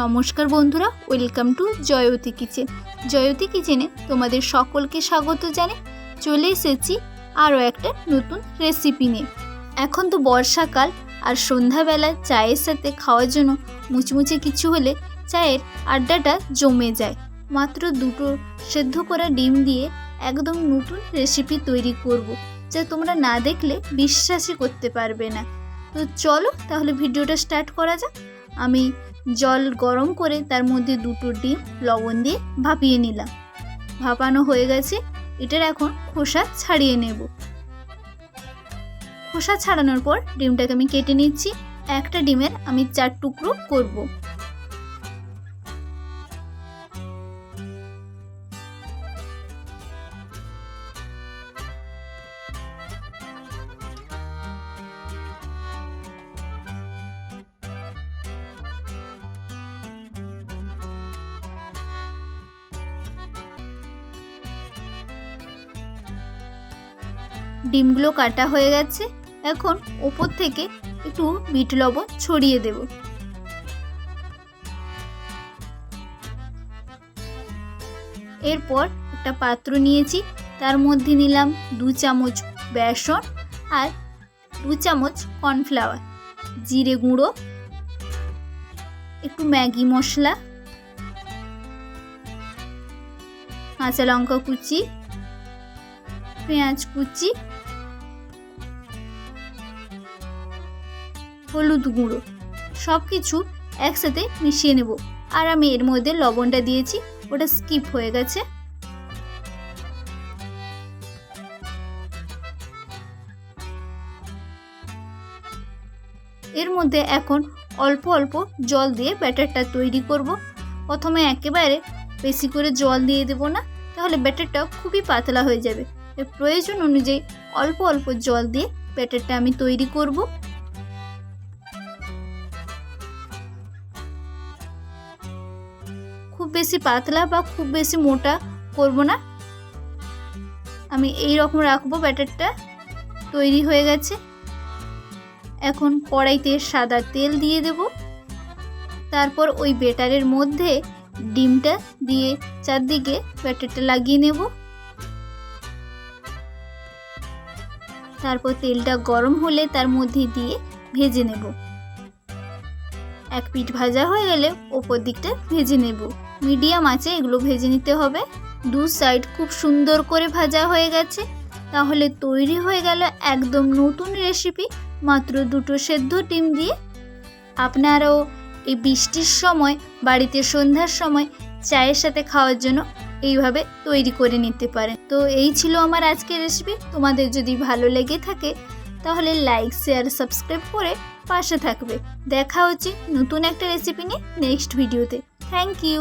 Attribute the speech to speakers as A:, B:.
A: নমস্কার বন্ধুরা, welcome to Joyti kitchen. Joyti কিচেনে তোমাদের সকলকে স্বাগত জানে চলে এসেছি আরও একটা নতুন রেসিপি নিয়ে। এখন তো বর্ষাকাল আর সন্ধ্যাবেলা চায়ের সাথে খাওয়ার জন্য মুচমুচে কিছু হলে চায়ের আড্ডাটা জমে যায়। মাত্র দুটো সেদ্ধ করা ডিম দিয়ে একদম নতুন রেসিপি তৈরি করব, যা তোমরা না দেখলে বিশ্বাসই করতে পারবে না। তো চলো তাহলে ভিডিওটা স্টার্ট করা যাক। আমি জল গরম করে তার মধ্যে দুটো ডিম, লবণ দিয়ে ভাপিয়ে নিলাম। ভাপানো হয়ে গেছে, এটার এখন খোসা ছাড়িয়ে নেব। খোসা ছাড়ানোর পর ডিমটাকে আমি কেটে নিচ্ছি। একটা ডিমের আমি চার টুকরো করব। ডিমগুলো কাটা হয়ে গেছে। এখন ওপর থেকে একটু বিট লবণ ছড়িয়ে দেব। এরপর একটা পাত্র নিয়েছি। তার মধ্যে নিলাম দু চামচ বেসন আর দু চামচ কর্নফ্লাওয়ার, জিরে গুঁড়ো, একটু ম্যাগি মশলা, কাঁচা লঙ্কা কুচি পেঁয়াজ কুচি, হলুদ গুঁড়ো সব কিছু একসাথে মিশিয়ে নেব। আর আমি এর মধ্যে লবণটা দিয়েছি, ওটা স্কিপ হয়ে গেছে। এর মধ্যে এখন অল্প অল্প জল দিয়ে ব্যাটারটা তৈরি করব। প্রথমে একেবারে বেশি করে জল দিয়ে দেব না, তাহলে ব্যাটারটা খুবই পাতলা হয়ে যাবে। এর প্রয়োজন অনুযায়ী অল্প অল্প জল দিয়ে ব্যাটারটা আমি তৈরি করব। খুব বেশি পাতলা বা খুব বেশি মোটা করব না। আমি এই রকম রাখব ব্যাটারটা। তৈরি হয়ে গেছে। এখন কড়াইতে সাদা তেল দিয়ে দেব। তারপর ওই বেটারের মধ্যে ডিমটা দিয়ে চারদিকে ব্যাটারটা লাগিয়ে নেব। তারপর তেলটা গরম হলে তার মধ্যে দিয়ে ভেজে নেব। এক পিঠ ভাজা হয়ে গেলে ওপর দিকটা ভেজে নেব। মিডিয়াম আছে এগুলো ভেজে নিতে হবে। দু সাইড খুব সুন্দর করে ভাজা হয়ে গেছে। তাহলে তৈরি হয়ে গেল একদম নতুন রেসিপি। মাত্র দুটো সেদ্ধ ডিম দিয়ে আপনারাও এই বৃষ্টির সময়, বাড়িতে সন্ধ্যার সময়, চায়ের সাথে খাওয়ার জন্য এইভাবে তৈরি করে নিতে পারেন। তো এই ছিল আমার আজকের রেসিপি তোমাদের যদি ভালো লেগে থাকে, তাহলে লাইক শেয়ার সাবস্ক্রাইব করে পাশে থাকবে। দেখা হচ্ছে নতুন একটা রেসিপি নিয়ে নেক্সট ভিডিওতে থ্যাংক ইউ